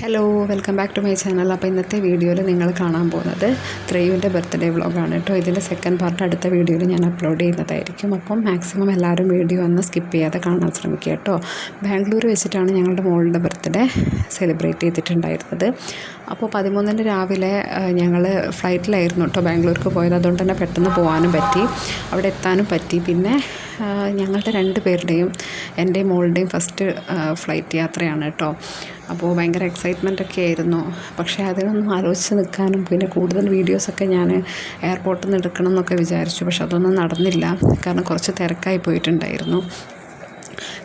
Hello welcome back to my channel അപ്പോൾ ഇന്നത്തെ വീഡിയോയിൽ നിങ്ങൾ കാണാൻ പോകുന്നത് ത്രേയുവിന്റെ ബർത്ത്ഡേ വ്ളോഗാണ് കേട്ടോ. ഇതിന്റെ സെക്കൻഡ് പാർട്ട് അടുത്ത വീഡിയോയിൽ ഞാൻ അപ്ലോഡ് ചെയ്യുന്നതായിരിക്കും. അപ്പം മാക്സിമം എല്ലാവരും വീഡിയോ ഒന്ന് സ്കിപ്പ് ചെയ്യാതെ കാണാൻ ശ്രമിക്കുക കേട്ടോ. ബാംഗ്ലൂർ വെച്ചിട്ടാണ് ഞങ്ങളുടെ മോളുടെ ബർത്ത്ഡേ സെലിബ്രേറ്റ് ചെയ്തിട്ടുണ്ടായിരുന്നത്. അപ്പോൾ പതിമൂന്നിന് രാവിലെ ഞങ്ങൾ ഫ്ലൈറ്റിലായിരുന്നു കേട്ടോ. ബാംഗ്ലൂർക്ക് പോയത്. അതുകൊണ്ട് തന്നെ പെട്ടെന്ന് പോകാനും പറ്റി. അവിടെ എത്താനും പറ്റി. പിന്നെ ഞങ്ങളുടെ രണ്ട് പേരുടെയും എന്റെ മോളുടെയും ഫസ്റ്റ് ഫ്ലൈറ്റ് യാത്രയാണ് കേട്ടോ. അപ്പോൾ ഭയങ്കര എക്സൈറ്റ്മെന്റ് ഒക്കെ ആയിരുന്നു. പക്ഷേ അതിനൊന്നും ആലോചിച്ച് നിൽക്കാനും പിന്നെ കൂടുതൽ വീഡിയോസൊക്കെ ഞാൻ എയർപോർട്ടിൽ നിന്ന് എടുക്കണം എന്നൊക്കെ വിചാരിച്ചു. പക്ഷെ അതൊന്നും നടന്നില്ല. കാരണം കുറച്ച് തിരക്കായി പോയിട്ടുണ്ടായിരുന്നു.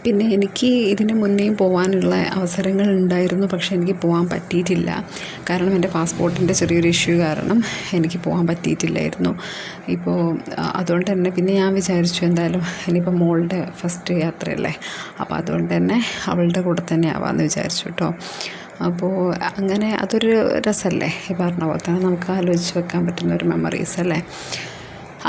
പിന്നെ എനിക്ക് ഇതിന് മുന്നേയും പോകാനുള്ള അവസരങ്ങൾ ഉണ്ടായിരുന്നു പക്ഷേ എനിക്ക് പോകാൻ പറ്റിയിട്ടില്ല. കാരണം എന്റെ പാസ്പോർട്ടിന്റെ ചെറിയൊരു ഇഷ്യൂ കാരണം എനിക്ക് പോകാൻ പറ്റിയിട്ടില്ലായിരുന്നു. ഇപ്പോൾ അതുകൊണ്ട് തന്നെ പിന്നെ ഞാൻ വിചാരിച്ചു എന്തായാലും ഇനിയിപ്പോൾ മോളുടെ ഫസ്റ്റ് യാത്രയല്ലേ? അപ്പോൾ അതുകൊണ്ട് തന്നെ അവളുടെ കൂടെ തന്നെ ആവാമെന്ന് വിചാരിച്ചു കേട്ടോ. അപ്പോൾ അങ്ങനെ അതൊരു രസമല്ലേ? ഈ പറഞ്ഞ പോലെ തന്നെ നമുക്ക് ആലോചിച്ച് വെക്കാൻ പറ്റുന്ന ഒരു മെമ്മറീസ് അല്ലേ?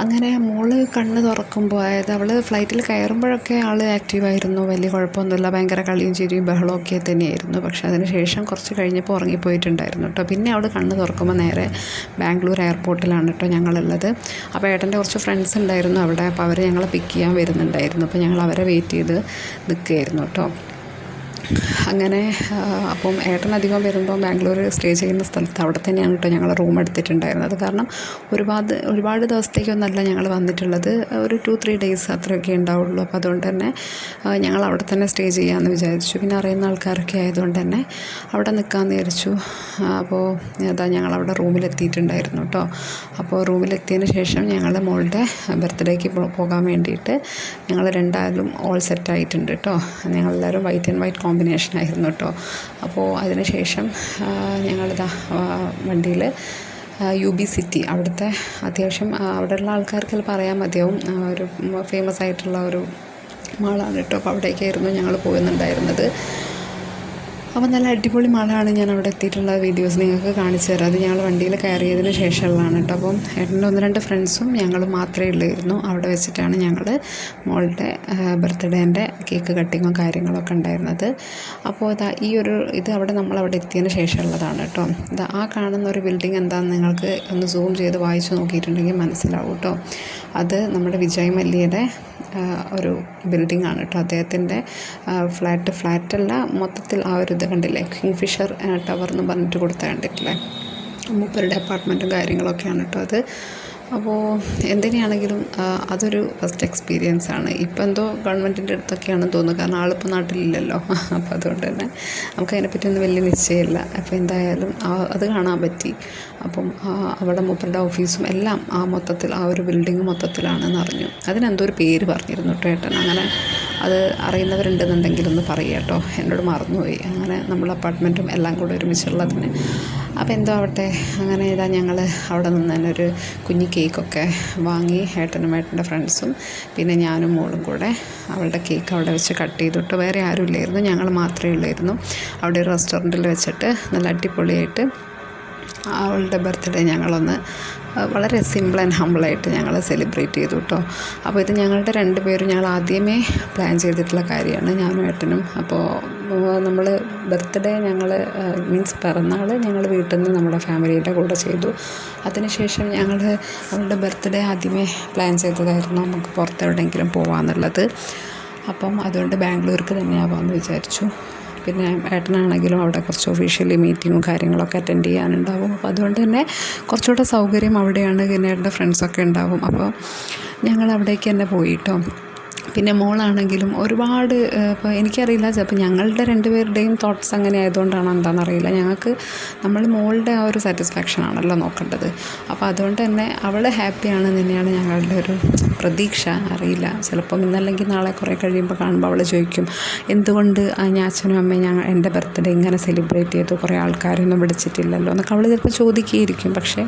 അങ്ങനെ മോൾ കണ്ണ് തുറക്കുമ്പോൾ അതായത് അവൾ ഫ്ലൈറ്റിൽ കയറുമ്പോഴൊക്കെ ആൾ ആക്റ്റീവായിരുന്നു വലിയ കുഴപ്പമൊന്നുമില്ല. ഭയങ്കര കളിയും ചിരിയും ബഹളവും ഒക്കെ തന്നെയായിരുന്നു. പക്ഷേ അതിന് ശേഷം കുറച്ച് കഴിഞ്ഞപ്പോൾ ഉറങ്ങിപ്പോയിട്ടുണ്ടായിരുന്നു കേട്ടോ. പിന്നെ അവൾ കണ്ണ് തുറക്കുമ്പോൾ നേരെ ബാംഗ്ലൂർ എയർപോർട്ടിലാണ് കേട്ടോ ഞങ്ങളുള്ളത്. അപ്പോൾ ഏട്ടന്റെ കുറച്ച് ഫ്രണ്ട്സ് ഉണ്ടായിരുന്നു അവിടെ. അപ്പോൾ അവർ ഞങ്ങളെ പിക്ക് ചെയ്യാൻ വരുന്നുണ്ടായിരുന്നു. അപ്പോൾ ഞങ്ങൾ അവരെ വെയിറ്റ് ചെയ്ത് നിൽക്കുകയായിരുന്നു കേട്ടോ. അങ്ങനെ അപ്പം ഏട്ടൻ അധികം വരുമ്പോൾ ബാംഗ്ലൂർ സ്റ്റേ ചെയ്യുന്ന സ്ഥലത്ത് അവിടെ തന്നെയാണ് കേട്ടോ ഞങ്ങൾ റൂം എടുത്തിട്ടുണ്ടായിരുന്നത്. കാരണം ഒരുപാട് ഒരുപാട് ദിവസത്തേക്കൊന്നല്ല ഞങ്ങൾ വന്നിട്ടുള്ളത്. ഒരു ടു ത്രീ ഡേയ്സ് അത്രയൊക്കെ ഉണ്ടാവുള്ളൂ. അപ്പോൾ അതുകൊണ്ട് തന്നെ ഞങ്ങൾ അവിടെ തന്നെ സ്റ്റേ ചെയ്യാമെന്ന് വിചാരിച്ചു. പിന്നെ അറിയുന്ന ആൾക്കാരൊക്കെ ആയതുകൊണ്ട് തന്നെ അവിടെ നിൽക്കാമെന്ന് വിചാരിച്ചു. അപ്പോൾ അതാ ഞങ്ങൾ അവിടെ റൂമിലെത്തിയിട്ടുണ്ടായിരുന്നു കേട്ടോ. അപ്പോൾ റൂമിലെത്തിയതിന് ശേഷം ഞങ്ങൾ മോളുടെ ബർത്ത്ഡേക്ക് പോകാൻ വേണ്ടിയിട്ട് ഞങ്ങൾ രണ്ടായാലും ഓൾ സെറ്റ് ആയിട്ടുണ്ട് കേട്ടോ. ഞങ്ങളെല്ലാവരും വൈറ്റ് ആൻഡ് വൈറ്റ് ആയിരുന്നു കേട്ടോ. അപ്പോൾ അതിനുശേഷം ഞങ്ങളിതാ വണ്ടിയിൽ യു ബി സിറ്റി അവിടുത്തെ അത്യാവശ്യം അവിടെ അവിടെയുള്ള ആൾക്കാർക്ക് പറയാൻ മതിയാവും. ഒരു ഫേമസ് ആയിട്ടുള്ള ഒരു മാളാണ് കേട്ടോ. അപ്പോൾ അവിടേക്കായിരുന്നു ഞങ്ങൾ പോകുന്നുണ്ടായിരുന്നത് അപ്പോൾ നല്ല അടിപൊളി മലയാണ് ഞാൻ അവിടെ എത്തിയിട്ടുള്ള വീഡിയോസ് നിങ്ങൾക്ക് കാണിച്ചു തരാം. അത് ഞങ്ങൾ വണ്ടിയിൽ കയറിയതിന് ശേഷമുള്ളതാണ് കേട്ടോ. അപ്പം ഏട്ടന്റെ ഒന്ന് രണ്ട് ഫ്രണ്ട്സും ഞങ്ങൾ മാത്രമേ ഉള്ളായിരുന്നു. അവിടെ വെച്ചിട്ടാണ് ഞങ്ങൾ മോളുടെ ബർത്ത്ഡേന്റെ കേക്ക് കട്ടിങ്ങും കാര്യങ്ങളൊക്കെ ഉണ്ടായിരുന്നത്. അപ്പോൾ ഇതാ ഈ ഒരു ഇത് അവിടെ നമ്മൾ അവിടെ എത്തിയതിന് ശേഷമുള്ളതാണ് കേട്ടോ. ഇതാ ആ കാണുന്ന ഒരു ബിൽഡിംഗ് എന്താണെന്ന് നിങ്ങൾക്ക് ഒന്ന് സൂം ചെയ്ത് വായിച്ചു നോക്കിയിട്ടുണ്ടെങ്കിൽ മനസ്സിലാവും കേട്ടോ. അത് നമ്മുടെ വിജയ് മല്യയുടെ ഒരു ബിൽഡിംഗ് ആണ് കേട്ടോ. അദ്ദേഹത്തിന്റെ ഫ്ലാറ്റ് ഫ്ലാറ്റല്ല മൊത്തത്തിൽ ആ ഒരു ഇത് കണ്ടില്ലേ? കിങ് ഫിഷർ ടവർ എന്ന് പറഞ്ഞിട്ട് കൊടുത്ത കണ്ടിട്ടില്ലേ? മൂപ്പരുടെ അപ്പാർട്ട്മെന്റും കാര്യങ്ങളൊക്കെയാണ് കേട്ടോ അത്. അപ്പോൾ എന്തിനാണെങ്കിലും അതൊരു ഫസ്റ്റ് എക്സ്പീരിയൻസ് ആണ്. ഇപ്പം എന്തോ ഗവൺമെന്റിന്റെ അടുത്തൊക്കെയാണെന്ന് തോന്നുന്നു. കാരണം ആളിപ്പോൾ നാട്ടിലില്ലല്ലോ. അപ്പോൾ അതുകൊണ്ട് തന്നെ നമുക്ക് അതിനെപ്പറ്റിയൊന്നും വലിയ നിശ്ചയമില്ല. അപ്പോൾ എന്തായാലും അത് കാണാൻ പറ്റി. അപ്പം അവിടെ മൂപ്പരുടെ ഓഫീസും എല്ലാം ആ മൊത്തത്തിൽ ആ ഒരു ബിൽഡിംഗ് മൊത്തത്തിലാണെന്ന് അറിഞ്ഞു. അതിനെന്തോ ഒരു പേര് പറഞ്ഞിരുന്നു കേട്ടോ ഏട്ടൻ അങ്ങനെ അത് അറിയുന്നവരുണ്ടെന്നുണ്ടെങ്കിൽ ഒന്ന് പറയുക കേട്ടോ. എന്നോട് മറന്നുപോയി. അങ്ങനെ നമ്മൾ അപ്പാർട്ട്മെന്റും എല്ലാം കൂടെ ഒരുമിച്ചുള്ളതിന്. അപ്പോൾ എന്തോ ആവട്ടെ. അങ്ങനെ ഇതാ ഞങ്ങൾ അവിടെ നിന്ന് തന്നെ ഒരു കുഞ്ഞു കേക്കൊക്കെ വാങ്ങി ഏട്ടനും ഏട്ടന്റെ ഫ്രണ്ട്സും പിന്നെ ഞാനും മോളും കൂടെ അവളുടെ കേക്ക് അവിടെ വെച്ച് കട്ട് ചെയ്തിട്ട്. വേറെ ആരും ഇല്ലായിരുന്നു. ഞങ്ങൾ മാത്രമേ ഉള്ളായിരുന്നു. അവിടെ ഒരു റെസ്റ്റോറന്റിൽ വെച്ചിട്ട് നല്ല അടിപൊളിയായിട്ട് അവളുടെ ബർത്ത്ഡേ ഞങ്ങളൊന്ന് വളരെ സിമ്പിൾ ആൻഡ് ഹമ്പിളായിട്ട് ഞങ്ങൾ സെലിബ്രേറ്റ് ചെയ്തു കേട്ടോ അപ്പോൾ ഇത് ഞങ്ങളുടെ രണ്ട് പേരും ഞങ്ങൾ ആദ്യമേ പ്ലാൻ ചെയ്തിട്ടുള്ള കാര്യമാണ്. ഞാനും ഏട്ടനും. അപ്പോൾ നമ്മൾ ബർത്ത്ഡേ ഞങ്ങൾ മീൻസ് പിറന്നാൾ ഞങ്ങൾ വീട്ടിൽ നിന്ന് നമ്മുടെ ഫാമിലിയുടെ കൂടെ ചെയ്തു. അതിനുശേഷം ഞങ്ങൾ അവളുടെ ബർത്ത്ഡേ ആദ്യമേ പ്ലാൻ ചെയ്തതായിരുന്നു നമുക്ക് പുറത്തെവിടെയെങ്കിലും പോകാമെന്നുള്ളത് അപ്പം അതുകൊണ്ട് ബാംഗ്ലൂർക്ക് തന്നെയാവാമെന്ന് വിചാരിച്ചു. പിന്നെ ഏട്ടനാണെങ്കിലും അവിടെ കുറച്ച് ഒഫീഷ്യലി മീറ്റിങ്ങും കാര്യങ്ങളൊക്കെ അറ്റൻഡ് ചെയ്യാനുണ്ടാവും. അപ്പോൾ അതുകൊണ്ട് തന്നെ കുറച്ചുകൂടെ സൗകര്യം അവിടെയാണ് പിന്നെ ഏട്ടന്റെ ഫ്രണ്ട്സൊക്കെ ഉണ്ടാവും. അപ്പോൾ ഞങ്ങൾ അവിടേക്ക് തന്നെ പോയിട്ടോ പിന്നെ മോളാണെങ്കിലും ഒരുപാട് ഇപ്പോൾ എനിക്കറിയില്ല ചിലപ്പോൾ ഞങ്ങളുടെ രണ്ടുപേരുടെയും തോട്ട്സ് അങ്ങനെ ആയതുകൊണ്ടാണോ എന്താണെന്നറിയില്ല ഞങ്ങൾക്ക് നമ്മൾ മോളുടെ ആ ഒരു സാറ്റിസ്ഫാക്ഷൻ ആണല്ലോ നോക്കേണ്ടത്. അപ്പോൾ അതുകൊണ്ട് തന്നെ അവൾ ഹാപ്പിയാണ് തന്നെയാണ് ഞങ്ങളുടെ ഒരു പ്രതീക്ഷ. അറിയില്ല ചിലപ്പം ഇന്നല്ലെങ്കിൽ നാളെ കുറേ കഴിയുമ്പോൾ കാണുമ്പോൾ അവൾ ചോദിക്കും എന്തുകൊണ്ട് ഞാൻ അച്ഛനും അമ്മയും ഞങ്ങൾ എന്റെ ബർത്ത്ഡേ ഇങ്ങനെ സെലിബ്രേറ്റ് ചെയ്തു? കുറേ ആൾക്കാരൊന്നും വിളിച്ചിട്ടില്ലല്ലോ? എന്നൊക്കെ അവൾ ചിലപ്പോൾ ചോദിക്കുകയായിരിക്കും. പക്ഷേ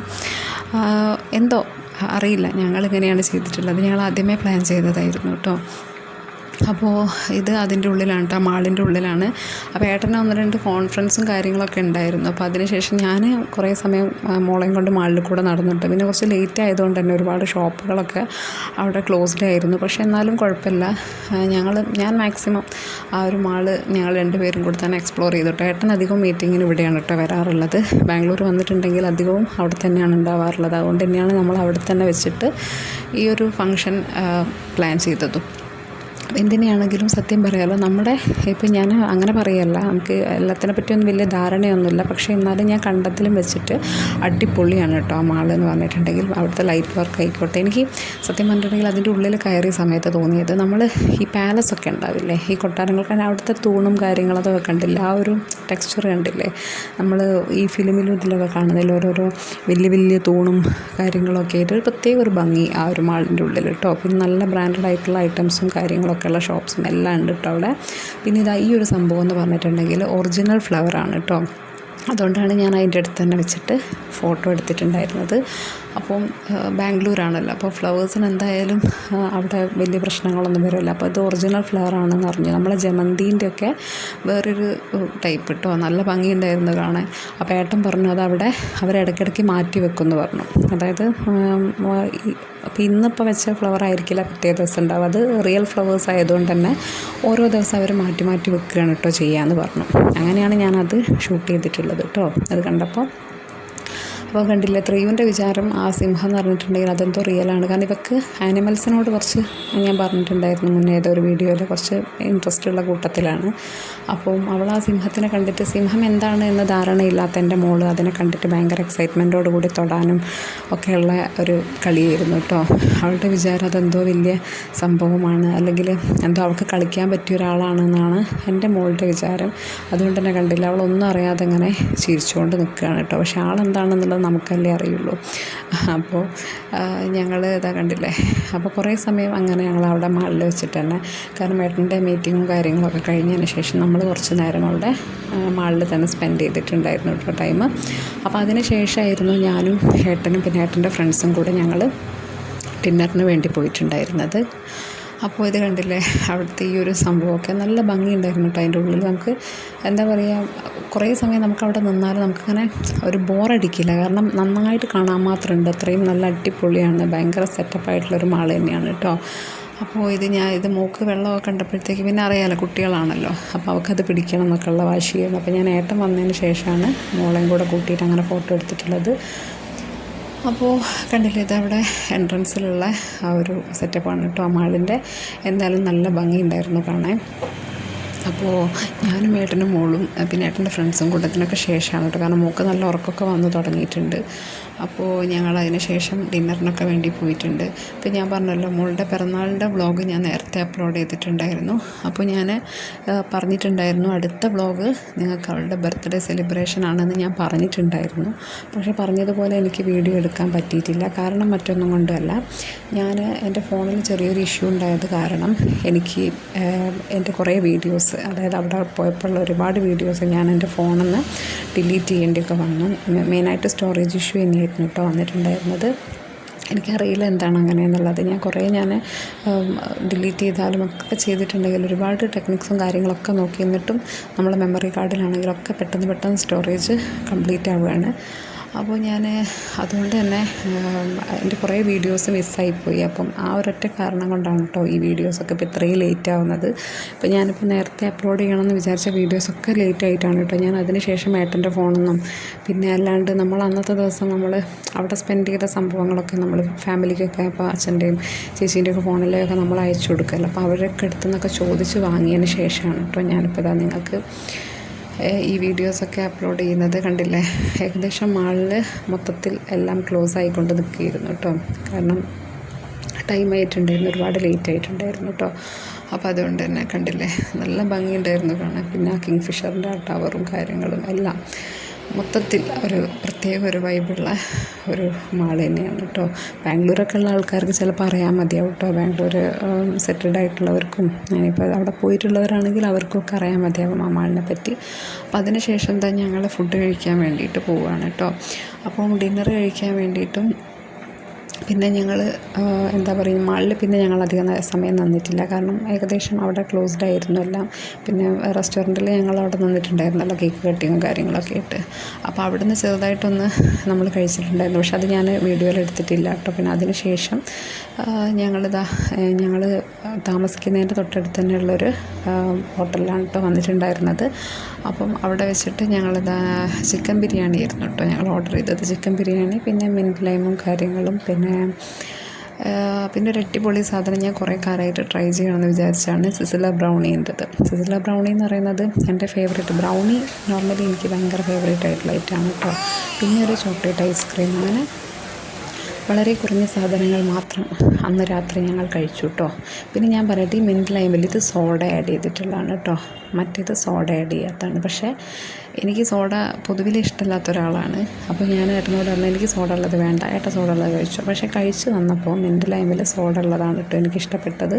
എന്തോ അറിയില്ല. ഞങ്ങളിങ്ങനെയാണ് ചെയ്തിട്ടുള്ളത്. ഞങ്ങൾ ആദ്യമേ പ്ലാൻ ചെയ്തതായിരുന്നു കേട്ടോ അപ്പോൾ ഇത് അതിന്റെ ഉള്ളിലാണ് കേട്ടോ മാളിന്റെ ഉള്ളിലാണ്. അപ്പോൾ ഏട്ടന് ഒന്ന് രണ്ട് കോൺഫറൻസും കാര്യങ്ങളൊക്കെ ഉണ്ടായിരുന്നു. അപ്പോൾ അതിനുശേഷം ഞാൻ കുറേ സമയം മോളെയും കൊണ്ട് മാളിൽ കൂടെ നടന്നിട്ട് പിന്നെ കുറച്ച് ലേറ്റ് ആയതുകൊണ്ട് തന്നെ ഒരുപാട് ഷോപ്പുകളൊക്കെ അവിടെ ക്ലോസ്ഡ് ആയിരുന്നു. പക്ഷേ എന്നാലും കുഴപ്പമില്ല. ഞങ്ങൾ ഞാൻ മാക്സിമം ആ ഒരു മാൾ ഞങ്ങൾ രണ്ടുപേരും കൂടെ തന്നെ എക്സ്പ്ലോർ ചെയ്തിട്ട് ഏട്ടൻ അധികം മീറ്റിങ്ങിന് ഇവിടെയാണ് കേട്ടോ വരാറുള്ളത്. ബാംഗ്ലൂർ വന്നിട്ടുണ്ടെങ്കിൽ അധികവും അവിടെ തന്നെയാണ് ഉണ്ടാവാറുള്ളത്. അതുകൊണ്ട് തന്നെയാണ് നമ്മൾ അവിടെ തന്നെ വെച്ചിട്ട് ഈ ഒരു ഫങ്ഷൻ പ്ലാൻ ചെയ്തതും. എന്തിനെയാണെങ്കിലും സത്യം പറയാലോ. നമ്മുടെ ഇപ്പം ഞാൻ അങ്ങനെ പറയല്ല. നമുക്ക് എല്ലാത്തിനെ പറ്റിയൊന്നും വലിയ ധാരണയൊന്നുമില്ല. പക്ഷേ എന്നാലും ഞാൻ കണ്ടത്തിലും വെച്ചിട്ട് അടിപൊളിയാണ് കേട്ടോ ആ മാൾ എന്ന് പറഞ്ഞിട്ടുണ്ടെങ്കിൽ അവിടുത്തെ ലൈറ്റ് വർക്ക് ആയിക്കോട്ടെ. എനിക്ക് സത്യം പറഞ്ഞിട്ടുണ്ടെങ്കിൽ അതിന്റെ ഉള്ളിൽ കയറിയ സമയത്ത് തോന്നിയത് നമ്മൾ ഈ പാലസ് ഒക്കെ ഉണ്ടാവില്ലേ? ഈ കൊട്ടാരങ്ങൾക്ക് അവിടുത്തെ തൂണും കാര്യങ്ങളും അതൊക്കെ കണ്ടില്ല? ആ ഒരു ടെക്സ്ചർ കണ്ടില്ലേ? നമ്മൾ ഈ ഫിലിമിലും ഇതിലൊക്കെ കാണുന്നതിൽ ഓരോരോ വലിയ വലിയ തൂണും കാര്യങ്ങളൊക്കെ ആയിട്ട് ഒരു പ്രത്യേക ഒരു ഭംഗി ആ ഒരു മാളിന്റെ ഉള്ളിൽ കേട്ടോ. പിന്നെ നല്ല ബ്രാൻഡഡ് ആയിട്ടുള്ള ഐറ്റംസും കാര്യങ്ങളൊക്കെ ഉള്ള ഷോപ്സും എല്ലാം ഉണ്ട് കേട്ടോ അവിടെ. പിന്നെ ഇതാ ഈ ഒരു സംഭവം എന്ന് പറഞ്ഞിട്ടുണ്ടെങ്കിൽ ഒറിജിനൽ ഫ്ലവർ ആണ് കേട്ടോ അതുകൊണ്ടാണ് ഞാൻ അതിന്റെ അടുത്ത് തന്നെ വെച്ചിട്ട് ഫോട്ടോ എടുത്തിട്ടുണ്ടായിരുന്നത്. അപ്പം ബാംഗ്ലൂരാണല്ലോ അപ്പോൾ ഫ്ലവേഴ്സിന് എന്തായാലും അവിടെ വലിയ പ്രശ്നങ്ങളൊന്നും വരില്ല. അപ്പോൾ ഇത് ഒറിജിനൽ ഫ്ലവർ ആണെന്ന് അറിഞ്ഞു. നമ്മളെ ജമന്തീന്റെ ഒക്കെ വേറൊരു ടൈപ്പ് കേട്ടോ നല്ല ഭംഗിയുണ്ടായിരുന്നു കാണാൻ അപ്പോൾ ഏട്ടൻ പറഞ്ഞു അത് അവിടെ അവരിടയ്ക്കിടയ്ക്ക് മാറ്റി വെക്കുമെന്ന് പറഞ്ഞു. അതായത് അപ്പോൾ ഇന്നിപ്പോൾ വെച്ച ഫ്ലവർ ആയിരിക്കില്ല പിറ്റേ ദിവസം ഉണ്ടാവും അത് റിയൽ ഫ്ലവേഴ്സ് ആയതുകൊണ്ട് തന്നെ ഓരോ ദിവസം അവർ മാറ്റി മാറ്റി വെക്കുകയാണ് കേട്ടോ ചെയ്യാമെന്ന് പറഞ്ഞു. അങ്ങനെയാണ് ഞാനത് ഷൂട്ട് ചെയ്തിട്ടുള്ളത് കേട്ടോ. അത് കണ്ടപ്പോൾ അപ്പോൾ കണ്ടില്ലേ ത്രിയുവിന്റെ വിചാരം ആ സിംഹം എന്ന് പറഞ്ഞിട്ടുണ്ടെങ്കിൽ അതെന്തോ റിയലാണ് കാരണം ഇവർക്ക് ആനിമൽസിനോട് കുറച്ച് ഞാൻ പറഞ്ഞിട്ടുണ്ടായിരുന്നു മുന്നേ ഏതോ ഒരു വീഡിയോയിൽ കുറച്ച് ഇൻട്രസ്റ്റ് ഉള്ള കൂട്ടത്തിലാണ്. അപ്പം അവൾ ആ സിംഹത്തിനെ കണ്ടിട്ട് സിംഹം എന്താണ് എന്ന് ധാരണയില്ലാത്ത എന്റെ മോൾ അതിനെ കണ്ടിട്ട് ഭയങ്കര എക്സൈറ്റ്മെന്റോട് കൂടി തൊടാനും ഒക്കെയുള്ള ഒരു കളിയായിരുന്നു കേട്ടോ അവളുടെ വിചാരം അതെന്തോ വലിയ സംഭവമാണ്. അല്ലെങ്കിൽ എന്തോ അവൾക്ക് കളിക്കാൻ പറ്റിയ ഒരാളാണെന്നാണ് എന്റെ മോളുടെ വിചാരം. അതുകൊണ്ട് തന്നെ കണ്ടില്ല. അവളൊന്നും അറിയാതെ ഇങ്ങനെ ചിരിച്ചുകൊണ്ട് നിൽക്കുകയാണ് കേട്ടോ പക്ഷേ ആളെന്താണെന്നുള്ളത് നമുക്കല്ലേ അറിയുള്ളൂ. അപ്പോൾ ഞങ്ങൾ ഇതാ കണ്ടില്ലേ? അപ്പോൾ കുറേ സമയം അങ്ങനെ ഞങ്ങൾ അവിടെ മാളിൽ വെച്ചിട്ട് തന്നെ. കാരണം ഏട്ടന്റെ മീറ്റിങ്ങും കാര്യങ്ങളൊക്കെ കഴിഞ്ഞതിന് ശേഷം നമ്മൾ കുറച്ച് നേരം അവിടെ മാളിൽ തന്നെ സ്പെൻഡ് ചെയ്തിട്ടുണ്ടായിരുന്നു കേട്ടോ ടൈം അപ്പോൾ അതിന് ശേഷമായിരുന്നു ഞാനും ഏട്ടനും പിന്നെ ഏട്ടന്റെ ഫ്രണ്ട്സും കൂടെ ഞങ്ങൾ ഡിന്നറിന് വേണ്ടി പോയിട്ടുണ്ടായിരുന്നത്. അപ്പോൾ ഇത് കണ്ടില്ലേ അവിടുത്തെ ഈ ഒരു സംഭവമൊക്കെ നല്ല ഭംഗിയുണ്ടായിരുന്നു കേട്ടോ. അതിന്റെ ഉള്ളിൽ നമുക്ക് എന്താ പറയുക കുറേ സമയം നമുക്ക് അവിടെ നിന്നാൽ നമുക്കങ്ങനെ ഒരു ബോറടിക്കില്ല കാരണം നന്നായിട്ട് കാണാൻ മാത്രമുണ്ട്. അത്രയും നല്ല അടിപൊളിയാണ്. ഭയങ്കര സെറ്റപ്പായിട്ടുള്ളൊരു മാൾ തന്നെയാണ് കേട്ടോ. അപ്പോൾ ഇത് ഞാൻ ഇത് മൂക്ക് വെള്ളമൊക്കെ കണ്ടപ്പോഴത്തേക്ക് പിന്നെ അറിയാമല്ലോ കുട്ടികളാണല്ലോ. അപ്പോൾ അവൾക്കത് പിടിക്കണം എന്നൊക്കെയുള്ള വാശിയായിരുന്നു. അപ്പോൾ ഞാൻ ഏട്ടൻ വന്നതിന് ശേഷമാണ് മോളെയും കൂടെ കൂട്ടിയിട്ട് അങ്ങനെ ഫോട്ടോ എടുത്തിട്ടുള്ളത്. അപ്പോൾ കണ്ടില്ലേ ഇതവിടെ എൻട്രൻസിലുള്ള ആ ഒരു സെറ്റപ്പാണ് കേട്ടോ ആ മാളിന്റെ. എന്തായാലും നല്ല ഭംഗിയുണ്ടായിരുന്നു കാണാൻ. അപ്പോൾ ഞാനും ഏട്ടനും മോളും പിന്നെ ഏട്ടന്റെ ഫ്രണ്ട്സും കൂട്ടത്തിനൊക്കെ ശേഷമാണ് കേട്ടോ. കാരണം മൂക്ക് നല്ല ഉറക്കമൊക്കെ വന്ന് തുടങ്ങിയിട്ടുണ്ട്. അപ്പോൾ ഞങ്ങൾ അതിന് ശേഷം ഡിന്നറിനൊക്കെ വേണ്ടി പോയിട്ടുണ്ട്. ഇപ്പം ഞാൻ പറഞ്ഞല്ലോ മോളുടെ പിറന്നാളിന്റെ വ്ളോഗ് ഞാൻ നേരത്തെ അപ്ലോഡ് ചെയ്തിട്ടുണ്ടായിരുന്നു. അപ്പോൾ ഞാൻ പറഞ്ഞിട്ടുണ്ടായിരുന്നു അടുത്ത വ്ളോഗ് നിങ്ങൾക്ക് അവളുടെ ബർത്ത്ഡേ സെലിബ്രേഷൻ ആണെന്ന് ഞാൻ പറഞ്ഞിട്ടുണ്ടായിരുന്നു. പക്ഷേ പറഞ്ഞതുപോലെ എനിക്ക് വീഡിയോ എടുക്കാൻ പറ്റിയിട്ടില്ല. കാരണം മറ്റൊന്നും കൊണ്ടല്ല. ഞാൻ എന്റെ ഫോണിൽ ചെറിയൊരു ഇഷ്യൂ ഉണ്ടായത് കാരണം എനിക്ക് എന്റെ കുറേ വീഡിയോസ് അതായത് അവിടെ പോയപ്പോഴുള്ള ഒരുപാട് വീഡിയോസ് ഞാൻ എന്റെ ഫോണിൽ നിന്ന് ഡിലീറ്റ് ചെയ്യേണ്ടിയൊക്കെ വന്നു. മെയിനായിട്ട് സ്റ്റോറേജ് ഇഷ്യൂ തന്നെയായിരുന്നു കേട്ടോ വന്നിട്ടുണ്ടായിരുന്നത്. എനിക്കറിയില്ല എന്താണ് അങ്ങനെ എന്നുള്ളത്. ഞാൻ കുറേ ഞാൻ ഡിലീറ്റ് ചെയ്താലും ഒക്കെ ചെയ്തിട്ടുണ്ടെങ്കിൽ ഒരുപാട് ടെക്നിക്സും കാര്യങ്ങളൊക്കെ നോക്കി എന്നിട്ടും നമ്മളെ മെമ്മറി കാർഡിലാണെങ്കിലൊക്കെ പെട്ടെന്ന് പെട്ടെന്ന് സ്റ്റോറേജ് കംപ്ലീറ്റ് ആവുകയാണ്. അപ്പോൾ ഞാൻ അതുകൊണ്ട് തന്നെ എന്റെ കുറേ വീഡിയോസ് മിസ്സായിപ്പോയി. അപ്പം ആ ഒരൊറ്റ കാരണം കൊണ്ടാണ് കേട്ടോ ഈ വീഡിയോസൊക്കെ ഇപ്പോൾ ഇത്രയും ലേറ്റ് ആവുന്നത്. ഇപ്പോൾ ഞാനിപ്പോൾ നേരത്തെ അപ്ലോഡ് ചെയ്യണമെന്ന് വിചാരിച്ച വീഡിയോസൊക്കെ ലേറ്റ് ആയിട്ടാണ് കേട്ടോ. ഞാൻ അതിന് ശേഷം ഏട്ടന്റെ ഫോണൊന്നും. പിന്നെ അല്ലാണ്ട് നമ്മൾ അന്നത്തെ ദിവസം നമ്മൾ അവിടെ സ്പെൻഡ് ചെയ്ത സംഭവങ്ങളൊക്കെ നമ്മൾ ഫാമിലിക്കൊക്കെ അപ്പോൾ അച്ഛന്റെയും ചേച്ചീന്റെയൊക്കെ ഫോണിലൊക്കെ നമ്മൾ അയച്ചു കൊടുക്കുമല്ലോ അപ്പോൾ അവരൊക്കെ അടുത്തുനിന്നൊക്കെ ചോദിച്ച് വാങ്ങിയതിന് ശേഷമാണ് കേട്ടോ ഞാനിപ്പോൾ ഇതാ നിങ്ങൾക്ക് ഈ വീഡിയോസൊക്കെ അപ്ലോഡ് ചെയ്യുന്നത് കണ്ടില്ലേ? ഏകദേശം മാളിൽ മൊത്തത്തിൽ എല്ലാം ക്ലോസ് ആയിക്കൊണ്ട് നിൽക്കുകയായിരുന്നു കേട്ടോ. കാരണം ടൈം ആയിട്ടുണ്ടായിരുന്നു ഒരുപാട് ലേറ്റ് ആയിട്ടുണ്ടായിരുന്നു കേട്ടോ. അപ്പോൾ അതുകൊണ്ട് തന്നെ കണ്ടില്ലേ? നല്ല ഭംഗിയുണ്ടായിരുന്നു കാണാൻ. പിന്നെ കിങ് ഫിഷറിന്റെ ആ ടവറും കാര്യങ്ങളും എല്ലാം. മൊത്തത്തിൽ ഒരു പ്രത്യേക ഒരു വൈബുള്ള ഒരു മാൾ തന്നെയാണ് കേട്ടോ ബാംഗ്ലൂരൊക്കെ ഉള്ള ആൾക്കാർക്ക് ചിലപ്പോൾ അറിയാൻ മതിയാവും കേട്ടോ ബാംഗ്ലൂർ സെറ്റിൽഡ് ആയിട്ടുള്ളവർക്കും ഞാനിപ്പോൾ അവിടെ പോയിട്ടുള്ളവരാണെങ്കിൽ അവർക്കൊക്കെ അറിയാൻ മതിയാവും ആ മാളിനെ പറ്റി. അപ്പോൾ അതിനുശേഷം തന്നെ ഞങ്ങൾ ഫുഡ് കഴിക്കാൻ വേണ്ടിയിട്ട് പോവുകയാണ് കേട്ടോ അപ്പം ഡിന്നർ കഴിക്കാൻ വേണ്ടിയിട്ടും പിന്നെ ഞങ്ങൾ എന്താ പറയുക മാളിൽ പിന്നെ ഞങ്ങൾ അധികം സമയം നിന്നിട്ടില്ല. കാരണം ഏകദേശം അവിടെ ക്ലോസ്ഡ് ആയിരുന്നു എല്ലാം. പിന്നെ റെസ്റ്റോറന്റിൽ ഞങ്ങൾ അവിടെ നിന്നിട്ടുണ്ടായിരുന്നല്ലോ കേക്ക് കട്ടിങ്ങും കാര്യങ്ങളൊക്കെ ആയിട്ട്. അപ്പോൾ അവിടുന്ന് ചെറുതായിട്ടൊന്ന് നമ്മൾ കഴിച്ചിട്ടുണ്ടായിരുന്നു. പക്ഷെ അത് ഞാൻ വീഡിയോയിൽ എടുത്തിട്ടില്ല കേട്ടോ. പിന്നെ അതിന് ശേഷം ഞങ്ങളിതാ ഞങ്ങൾ താമസിക്കുന്നതിന്റെ തൊട്ടടുത്ത് തന്നെയുള്ളൊരു ഹോട്ടലിലാണ് കേട്ടോ വന്നിട്ടുണ്ടായിരുന്നത്. അപ്പം അവിടെ വെച്ചിട്ട് ഞങ്ങളിതാ ചിക്കൻ ബിരിയാണി ആയിരുന്നു കേട്ടോ ഞങ്ങൾ ഓർഡർ ചെയ്തത്. ചിക്കൻ ബിരിയാണി പിന്നെ മിന്റ് ലൈമും കാര്യങ്ങളും പിന്നെ ആ, പിന്നെ ഒരു അടിപൊളി സാധനം ഞാൻ കുറേ കാലമായിട്ട് ട്രൈ ചെയ്യണമെന്ന് വിചാരിച്ചാണ് സിസില ബ്രൗണീന്റെത് സിസില ബ്രൗണി എന്ന് പറയുന്നത് എന്റെ ഫേവറേറ്റ് ബ്രൗണി നോർമലി എനിക്ക് ഭയങ്കര ഫേവറേറ്റ് ആയിട്ടുള്ള ഐറ്റമാണ് കേട്ടോ പിന്നെ ഒരു ചോക്ലേറ്റ് ഐസ്ക്രീം അങ്ങനെ വളരെ കുറഞ്ഞ സാധനങ്ങൾ മാത്രം അന്ന് രാത്രി ഞങ്ങൾ കഴിച്ചു കേട്ടോ പിന്നെ ഞാൻ പറയട്ടെ ഈ മിന്റ് ലൈമിൽ ഇത് സോഡ ആഡ് ചെയ്തിട്ടുള്ളതാണ് കേട്ടോ മറ്റേത് സോഡ ആഡ് ചെയ്യാത്തതാണ്. പക്ഷേ എനിക്ക് സോഡ പൊതുവിൽ ഇഷ്ടമില്ലാത്ത ഒരാളാണ്. അപ്പോൾ ഞാൻ ഏട്ടനോട് പറഞ്ഞു എനിക്ക് സോഡ ഉള്ളത് വേണ്ട. ഏട്ടൻ സോഡ ഉള്ളത് കഴിച്ചു. പക്ഷേ കഴിച്ച് വന്നപ്പോൾ എന്റെ ലൈമിൽ സോഡ ഉള്ളതാണ് കേട്ടോ എനിക്ക് ഇഷ്ടപ്പെട്ടത്.